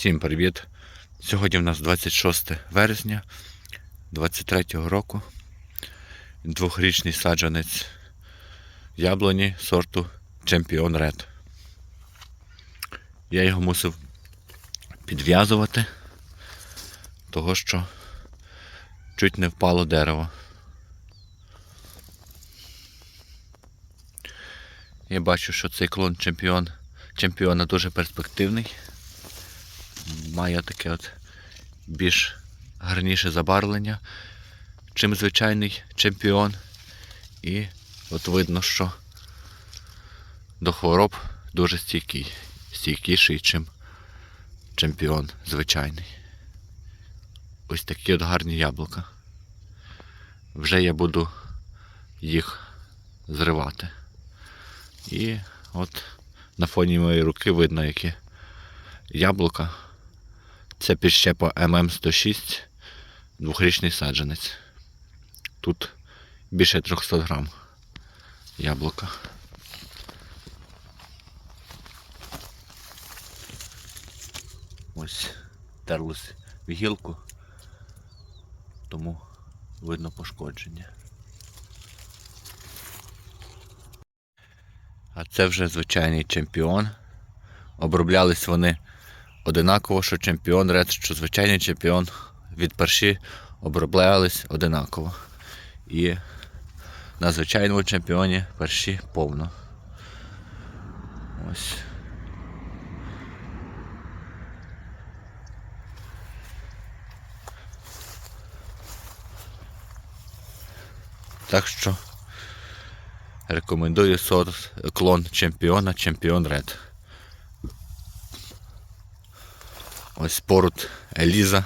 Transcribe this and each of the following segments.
Всім привіт! Сьогодні в нас 26 вересня 23 року. Двохрічний саджанець яблуні сорту Чемпіон Ред. Я його мусив підв'язувати, того що чуть не впало дерево. Я бачу, що цей клон чемпіон, чемпіона дуже перспективний має таке от більш гарніше забарвлення, чим звичайний чемпіон. І от видно, що до хвороб дуже стійкий, стійкіший, чим чемпіон звичайний. Ось такі от гарні яблука. Вже я буду їх зривати. І от на фоні моєї руки видно, які яблука. Це підщепа ММ106, двохрічний саджанець. Тут більше 300 грам яблука. Ось терлось в гілку, тому видно пошкодження. А це вже звичайний чемпіон. Оброблялись вони одинаково, що чемпіон ред, що звичайний чемпіон від перші оброблялись одинаково. І на звичайному чемпіоні перші повно. Ось. Так що рекомендую сорт клон чемпіона, чемпіон ред. Ось поруд Еліза.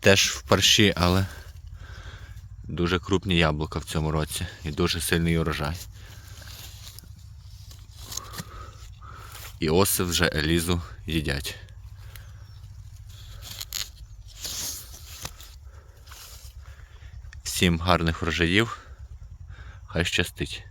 Теж в парші, але дуже крупні яблука в цьому році і дуже сильний урожай. І оси вже Елізу їдять. Всім гарних врожаїв. Хай щастить.